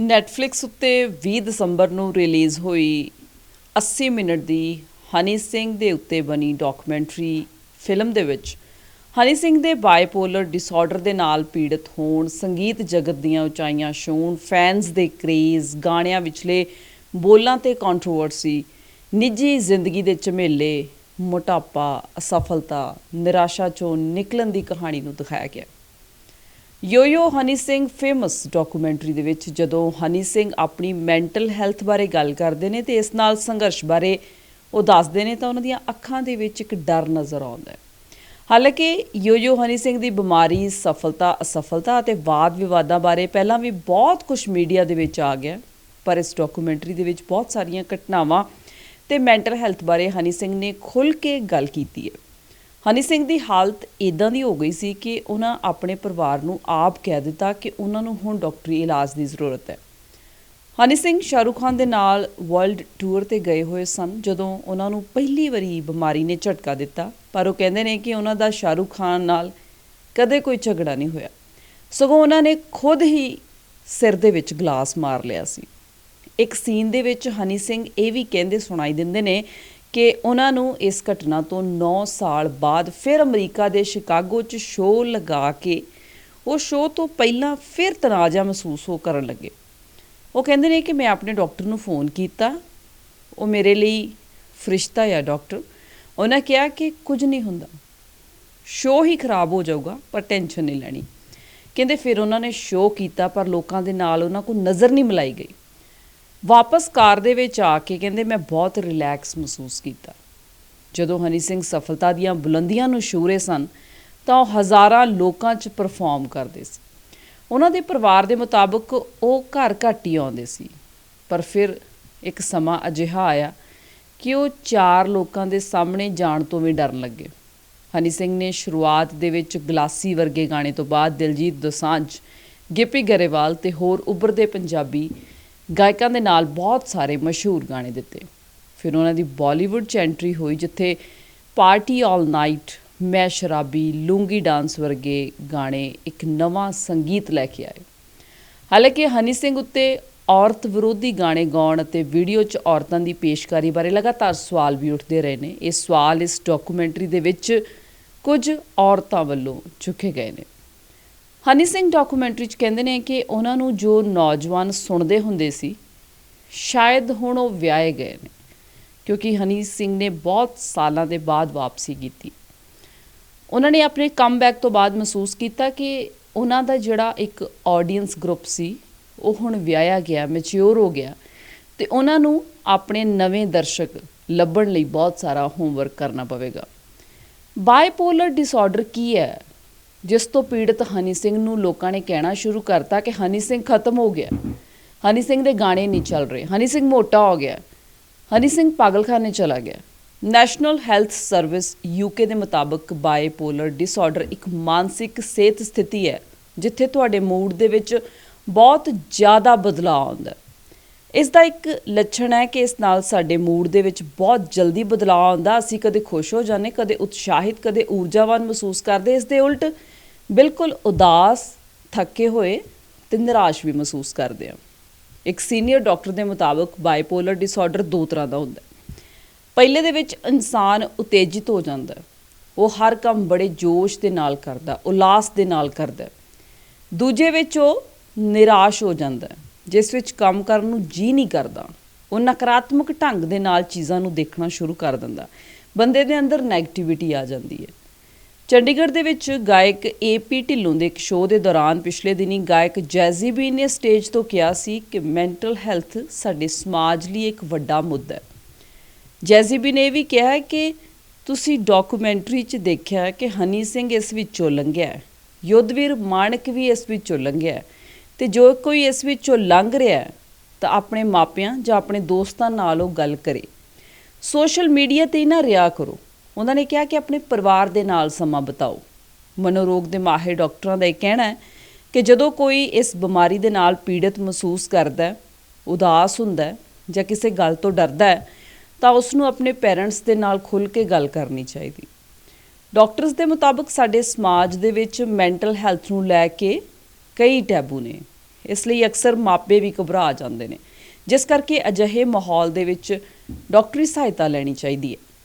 Netflix ਉੱਤੇ 20 ਦਸੰਬਰ ਨੂੰ release ਹੋਈ 80 ਮਿੰਟ ਦੀ ਹਨੀ ਸਿੰਘ ਦੇ ਉੱਤੇ ਬਣੀ ਡਾਕੂਮੈਂਟਰੀ ਫਿਲਮ ਦੇ ਵਿੱਚ। ਹਨੀ ਸਿੰਘ ਦੇ ਬਾਈਪੋਲਰ ਡਿਸਆਰਡਰ ਦੇ ਨਾਲ ਪੀੜਤ ਹੋਣ, ਸੰਗੀਤ ਜਗਤ ਦੀਆਂ ਉਚਾਈਆਂ ਛੂਹਣ, ਫੈਨਸ ਦੇ ਕ੍ਰੇਜ਼, ਗਾਣਿਆਂ ਵਿਚਲੇ ਬੋਲਾਂ ਤੇ ਕੰਟਰੋਵਰਸੀ ਨਿੱਜੀ ਜ਼ਿੰਦਗੀ ਦੇ ਝਮੇਲੇ, ਮੋਟਾਪਾ, ਅਸਫਲਤਾ, ਨਿਰਾਸ਼ਾ ਚੋਂ ਨਿਕਲਣ ਦੀ ਕਹਾਣੀ ਨੂੰ ਦਿਖਾਇਆ ਗਿਆ। ਯੋਯੋ ਹਨੀ ਸਿੰਘ ਫੇਮਸ ਡਾਕੂਮੈਂਟਰੀ ਦੇ ਵਿੱਚ ਜਦੋਂ ਹਨੀ ਸਿੰਘ ਆਪਣੀ ਮੈਂਟਲ ਹੈਲਥ ਬਾਰੇ ਗੱਲ ਕਰਦੇ ਨੇ ਤੇ ਇਸ ਨਾਲ ਸੰਘਰਸ਼ ਬਾਰੇ ਉਹ ਦੱਸਦੇ ਨੇ ਤਾਂ ਉਹਨਾਂ ਦੀਆਂ ਅੱਖਾਂ ਦੇ ਵਿੱਚ ਇੱਕ ਡਰ ਨਜ਼ਰ ਆਉਂਦਾ ਹੈ। ਹਾਲਾਂਕਿ ਯੋਯੋ ਹਨੀ ਸਿੰਘ ਦੀ ਬਿਮਾਰੀ ਸਫਲਤਾ, ਅਸਫਲਤਾ ਅਤੇ ਵਾਦ ਵਿਵਾਦਾਂ ਬਾਰੇ ਪਹਿਲਾਂ ਵੀ ਬਹੁਤ ਕੁਝ ਮੀਡੀਆ ਦੇ ਵਿੱਚ ਆ ਗਿਆ ਪਰ ਇਸ ਡਾਕੂਮੈਂਟਰੀ ਦੇ ਵਿੱਚ ਬਹੁਤ ਸਾਰੀਆਂ ਘਟਨਾਵਾਂ ਤੇ ਮੈਂਟਲ ਹੈਲਥ ਬਾਰੇ ਹਨੀ ਸਿੰਘ ਨੇ ਖੁੱਲ੍ਹ ਕੇ ਗੱਲ ਕੀਤੀ ਹੈ। ਹਨੀ ਸਿੰਘ ਦੀ ਹਾਲਤ ਇਦਾਂ ਦੀ ਹੋ ਗਈ ਸੀ ਕਿ ਉਹਨਾਂ ਆਪਣੇ ਪਰਿਵਾਰ ਨੂੰ ਆਪ ਕਹਿ ਦਿੱਤਾ ਕਿ ਉਹਨਾਂ ਨੂੰ ਹੁਣ ਡਾਕਟਰੀ ਇਲਾਜ ਦੀ ਜ਼ਰੂਰਤ ਹੈ। ਹਨੀ ਸਿੰਘ ਸ਼ਾਹਰੁਖ ਖਾਨ ਦੇ ਨਾਲ ਵਰਲਡ ਟੂਰ ਤੇ ਗਏ ਹੋਏ ਸਨ ਜਦੋਂ ਉਹਨਾਂ ਨੂੰ ਪਹਿਲੀ ਵਾਰੀ ਬਿਮਾਰੀ ਨੇ ਝਟਕਾ ਦਿੱਤਾ, ਪਰ ਉਹ ਕਹਿੰਦੇ ਨੇ ਕਿ ਉਹਨਾਂ ਦਾ ਸ਼ਾਹਰੁਖ ਖਾਨ ਨਾਲ ਕਦੇ ਕੋਈ ਝਗੜਾ ਨਹੀਂ ਹੋਇਆ। ਸਗੋਂ ਉਹਨਾਂ ਨੇ ਖੁਦ ਹੀ ਸਿਰ ਦੇ ਵਿੱਚ ਗਲਾਸ ਮਾਰ ਲਿਆ ਸੀ। ਇੱਕ ਸੀਨ ਦੇ ਵਿੱਚ ਹਨੀ ਸਿੰਘ ਇਹ ਵੀ ਕਹਿੰਦੇ ਸੁਣਾਈ ਦਿੰਦੇ ਨੇ ਕਿ ਉਹਨਾਂ ਨੂੰ ਇਸ ਘਟਨਾ ਤੋਂ 9 ਸਾਲ ਬਾਅਦ ਫਿਰ ਅਮਰੀਕਾ ਦੇ ਸ਼ਿਕਾਗੋ 'ਚ ਸ਼ੋਅ ਲਗਾ ਕੇ ਉਹ ਸ਼ੋਅ ਤੋਂ ਪਹਿਲਾਂ ਫਿਰ ਤਣਾਅ ਮਹਿਸੂਸ ਹੋ ਕਰਨ ਲੱਗੇ। ਉਹ ਕਹਿੰਦੇ ਨੇ ਕਿ ਮੈਂ ਆਪਣੇ ਡਾਕਟਰ ਨੂੰ ਫੋਨ ਕੀਤਾ। ਉਹ ਮੇਰੇ ਲਈ ਫਰਿਸ਼ਤਾ ਹੈ ਡਾਕਟਰ। ਉਹਨਾਂ ਕਿਹਾ ਕਿ ਕੁਝ ਨਹੀਂ ਹੁੰਦਾ। ਸ਼ੋਅ ਹੀ ਖਰਾਬ ਹੋ ਜਾਊਗਾ, ਪਰ ਟੈਨਸ਼ਨ ਨਹੀਂ ਲੈਣੀ। ਕਹਿੰਦੇ ਫਿਰ ਉਹਨਾਂ ਨੇ ਸ਼ੋਅ ਕੀਤਾ, ਪਰ ਲੋਕਾਂ ਦੇ ਨਾਲ ਉਹਨਾਂ ਕੋਲ ਨਜ਼ਰ ਨਹੀਂ ਮਿਲਾਈ ਗਈ। ਵਾਪਸ ਕਾਰ ਦੇ ਵਿੱਚ ਆ ਕੇ ਕਹਿੰਦੇ, ਮੈਂ ਬਹੁਤ ਰਿਲੈਕਸ ਮਹਿਸੂਸ ਕੀਤਾ। ਜਦੋਂ ਹਨੀ ਸਿੰਘ ਸਫਲਤਾ ਦੀਆਂ ਬੁਲੰਦੀਆਂ ਨੂੰ ਛੂਰੇ ਸਨ, ਤਾਂ ਉਹ ਹਜ਼ਾਰਾਂ ਲੋਕਾਂ 'ਚ ਪਰਫਾਰਮ ਕਰਦੇ ਸੀ। ਉਹਨਾਂ ਦੇ ਪਰਿਵਾਰ ਦੇ ਮੁਤਾਬਕ ਉਹ ਘਰ ਘੱਟ ਹੀ ਆਉਂਦੇ ਸੀ। ਪਰ ਫਿਰ ਇੱਕ ਸਮਾਂ ਅਜਿਹਾ ਆਇਆ ਕਿ ਉਹ ਚਾਰ ਲੋਕਾਂ ਦੇ ਸਾਹਮਣੇ ਜਾਣ ਤੋਂ ਵੀ ਡਰਨ ਲੱਗੇ। ਹਨੀ ਸਿੰਘ ਨੇ ਸ਼ੁਰੂਆਤ ਦੇ ਵਿੱਚ ਗਲਾਸੀ ਵਰਗੇ ਗਾਣੇ ਤੋਂ ਬਾਅਦ ਦਿਲਜੀਤ ਦੋਸਾਂਝ, ਗਿੱਪੀ ਗਰੇਵਾਲ ਤੇ ਹੋਰ ਉੱਭਰਦੇ ਪੰਜਾਬੀ ਗਾਇਕਾਂ ਦੇ ਨਾਲ ਬਹੁਤ ਸਾਰੇ ਮਸ਼ਹੂਰ ਗਾਣੇ ਦਿੱਤੇ। ਫਿਰ ਉਹਨਾਂ ਦੀ ਬਾਲੀਵੁੱਡ 'ਚ ਐਂਟਰੀ ਹੋਈ, ਜਿੱਥੇ ਪਾਰਟੀ ਆਲ ਨਾਈਟ, ਮੈਂ ਸ਼ਰਾਬੀ, ਲੂੰਗੀ ਡਾਂਸ ਵਰਗੇ ਗਾਣੇ ਇੱਕ ਨਵਾਂ ਸੰਗੀਤ ਲੈ ਕੇ ਆਏ। ਹਾਲਾਂਕਿ ਹਨੀ ਸਿੰਘ ਉੱਤੇ ਔਰਤ ਵਿਰੋਧੀ ਗਾਣੇ ਗਾਉਣ ਅਤੇ ਵੀਡੀਓ 'ਚ ਔਰਤਾਂ ਦੀ ਪੇਸ਼ਕਾਰੀ ਬਾਰੇ ਲਗਾਤਾਰ ਸਵਾਲ ਵੀ ਉੱਠਦੇ ਰਹੇ ਨੇ। ਇਹ ਸਵਾਲ ਇਸ ਡਾਕੂਮੈਂਟਰੀ ਦੇ ਵਿੱਚ ਕੁਝ ਔਰਤਾਂ ਵੱਲੋਂ ਚੁੱਕੇ ਗਏ ਨੇ। ਹਨੀ ਸਿੰਘ ਡਾਕੂਮੈਂਟਰੀ 'ਚ ਕਹਿੰਦੇ ਨੇ ਕਿ ਉਹਨਾਂ ਨੂੰ ਜੋ ਨੌਜਵਾਨ ਸੁਣਦੇ ਹੁੰਦੇ ਸੀ, ਸ਼ਾਇਦ ਹੁਣ ਉਹ ਵਿਆਹੇ ਗਏ ਨੇ, ਕਿਉਂਕਿ ਹਨੀ ਸਿੰਘ ਨੇ ਬਹੁਤ ਸਾਲਾਂ ਦੇ ਬਾਅਦ ਵਾਪਸੀ ਕੀਤੀ। ਉਹਨਾਂ ਨੇ ਆਪਣੇ ਕਮਬੈਕ ਤੋਂ ਬਾਅਦ ਮਹਿਸੂਸ ਕੀਤਾ ਕਿ ਉਹਨਾਂ ਦਾ ਜਿਹੜਾ ਇੱਕ ਆਡੀਅנס ਗਰੁੱਪ ਸੀ, ਉਹ ਹੁਣ ਵਿਆਹਿਆ ਗਿਆ ਮੈਚਿਓਰ ਹੋ ਗਿਆ, ਤੇ ਉਹਨਾਂ ਨੂੰ ਆਪਣੇ ਨਵੇਂ ਦਰਸ਼ਕ ਲੱਭਣ ਲਈ ਬਹੁਤ ਸਾਰਾ ਹੋਮਵਰਕ ਕਰਨਾ ਪਵੇਗਾ। ਬਾਈਪੋਲਰ ਡਿਸਆਰਡਰ ਕੀ ਹੈ? ਜਿਸ ਤੋਂ ਪੀੜਤ ਹਨੀ ਸਿੰਘ ਨੂੰ ਲੋਕਾਂ ਨੇ ਕਹਿਣਾ ਸ਼ੁਰੂ ਕਰਤਾ ਕਿ ਹਨੀ ਸਿੰਘ ਖਤਮ ਹੋ ਗਿਆ। ਹਨੀ ਸਿੰਘ ਦੇ ਗਾਣੇ ਨਹੀਂ ਚੱਲ ਰਹੇ। ਹਨੀ ਸਿੰਘ ਮੋਟਾ ਹੋ ਗਿਆ। ਹਨੀ ਸਿੰਘ ਪਾਗਲਖਾਨੇ ਚਲਾ ਗਿਆ। ਨੈਸ਼ਨਲ ਹੈਲਥ ਸਰਵਿਸ ਯੂਕੇ ਦੇ ਮੁਤਾਬਕ ਬਾਈਪੋਲਰ ਡਿਸਆਰਡਰ ਇੱਕ ਮਾਨਸਿਕ ਸਿਹਤ ਸਥਿਤੀ ਹੈ, ਜਿੱਥੇ ਤੁਹਾਡੇ ਮੂਡ ਦੇ ਵਿੱਚ ਬਹੁਤ ਜ਼ਿਆਦਾ ਬਦਲਾਅ ਆਉਂਦਾ ਹੈ। ਇਸ ਦਾ ਇੱਕ ਲੱਛਣ ਹੈ ਕਿ ਇਸ ਨਾਲ ਸਾਡੇ ਮੂਡ ਦੇ ਵਿੱਚ ਬਹੁਤ ਜਲਦੀ ਬਦਲਾਅ ਆਉਂਦਾ। ਅਸੀਂ ਕਦੇ ਖੁਸ਼ ਹੋ ਜਾਂਦੇ, ਕਦੇ ਉਤਸ਼ਾਹਿਤ, ਕਦੇ ਊਰਜਾਵਾਨ ਮਹਿਸੂਸ ਕਰਦੇ। ਇਸ ਦੇ ਉਲਟ ਬਿਲਕੁਲ ਉਦਾਸ, ਥੱਕੇ ਹੋਏ ਤੇ ਨਿਰਾਸ਼ ਵੀ ਮਹਿਸੂਸ ਕਰਦੇ ਹਾਂ। ਇੱਕ ਸੀਨੀਅਰ ਡਾਕਟਰ ਦੇ ਮੁਤਾਬਕ ਬਾਈਪੋਲਰ ਡਿਸਆਰਡਰ ਦੋ ਤਰ੍ਹਾਂ ਦਾ ਹੁੰਦਾ ਹੈ। ਪਹਿਲੇ ਦੇ ਵਿੱਚ ਇਨਸਾਨ ਉਤੇਜਿਤ ਹੋ ਜਾਂਦਾ ਹੈ। ਉਹ ਹਰ ਕੰਮ ਬੜੇ ਜੋਸ਼ ਦੇ ਨਾਲ ਕਰਦਾ, ਉਲਾਸ ਦੇ ਨਾਲ ਕਰਦਾ ਦੂਜੇ ਵਿੱਚ ਉਹ ਨਿਰਾਸ਼ ਹੋ ਜਾਂਦਾ ਹੈ। ਜਿਸ ਵਿੱਚ ਕੰਮ ਕਰਨ ਨੂੰ ਜੀ ਨਹੀਂ ਕਰਦਾ, ਉਹ ਨਕਾਰਾਤਮਕ ਢੰਗ ਦੇ ਨਾਲ ਚੀਜ਼ਾਂ ਨੂੰ ਦੇਖਣਾ ਸ਼ੁਰੂ ਕਰ ਦਿੰਦਾ। ਬੰਦੇ ਦੇ ਅੰਦਰ 네ਗੇਟਿਵਿਟੀ ਆ ਜਾਂਦੀ ਹੈ। ਚੰਡੀਗੜ੍ਹ ਦੇ ਵਿੱਚ ਗਾਇਕ ਏਪੀ ਢਿੱਲੋਂ ਦੇ ਇੱਕ ਸ਼ੋਅ ਦੇ ਦੌਰਾਨ ਪਿਛਲੇ ਦਿਨੀ ਗਾਇਕ ਜੈਜ਼ੀਬੀ ਨੇ ਸਟੇਜ ਤੋਂ ਕਿਹਾ ਸੀ ਕਿ ਮੈਂਟਲ ਹੈਲਥ ਸਾਡੇ ਸਮਾਜ ਲਈ ਇੱਕ ਵੱਡਾ ਮੁੱਦਾ ਹੈ। ਜੈਜ਼ੀ ਨੇ ਇਹ ਵੀ ਕਿਹਾ ਕਿ ਤੁਸੀਂ ਡਾਕੂਮੈਂਟਰੀ 'ਚ ਦੇਖਿਆ ਕਿ ਹਨੀ ਸਿੰਘ ਇਸ ਵਿੱਚੋਂ ਲੰਘਿਆ ਯੁੱਧਵੀਰ ਮਾਨਕ ਵੀ ਇਸ ਵਿੱਚੋਂ ਲੰਘਿਆ ਤੇ ਜੋ ਕੋਈ ਇਸ ਵਿੱਚੋਂ ਲੰਘ ਰਿਹਾ ਹੈ, ਤਾਂ ਆਪਣੇ ਮਾਪਿਆਂ ਜਾਂ ਆਪਣੇ ਦੋਸਤਾਂ ਨਾਲ ਉਹ ਗੱਲ ਕਰੇ। ਸੋਸ਼ਲ ਮੀਡੀਆ ਤੇ ਹੀ ਨਾ ਰਿਆ ਕਰੋ। ਉਹਨਾਂ ਨੇ ਕਿਹਾ ਕਿ ਆਪਣੇ ਪਰਿਵਾਰ ਦੇ ਨਾਲ ਸਮਾਂ ਬਿਤਾਓ। ਮਨੋਰੋਗ ਦੇ ਮਾਹਿਰ ਡਾਕਟਰਾਂ ਦਾ ਇਹ ਕਹਿਣਾ ਹੈ ਕਿ ਜਦੋਂ ਕੋਈ ਇਸ ਬਿਮਾਰੀ ਦੇ ਨਾਲ ਪੀੜਤ ਮਹਿਸੂਸ ਕਰਦਾ ਹੈ, ਉਦਾਸ ਹੁੰਦਾ ਹੈ ਜਾਂ ਕਿਸੇ ਗੱਲ ਤੋਂ ਡਰਦਾ ਹੈ, ਤਾਂ ਉਸ ਨੂੰ ਆਪਣੇ ਪੇਰੈਂਟਸ ਦੇ ਨਾਲ ਖੁੱਲ੍ਹ ਕੇ ਗੱਲ ਕਰਨੀ ਚਾਹੀਦੀ। ਡਾਕਟਰਸ ਦੇ ਮੁਤਾਬਕ ਸਾਡੇ ਸਮਾਜ ਦੇ ਵਿੱਚ ਮੈਂਟਲ ਹੈਲਥ ਨੂੰ ਲੈ ਕੇ ਕਈ ਟੈਬੂ ਨੇ। ਇਸ ਲਈ ਅਕਸਰ ਮਾਪੇ ਵੀ ਘਬਰਾ ਜਾਂਦੇ ਨੇ। ਜਿਸ ਕਰਕੇ ਅਜਿਹੇ ਮਾਹੌਲ ਦੇ ਵਿੱਚ ਡਾਕਟਰੀ ਸਹਾਇਤਾ ਲੈਣੀ ਚਾਹੀਦੀ ਹੈ।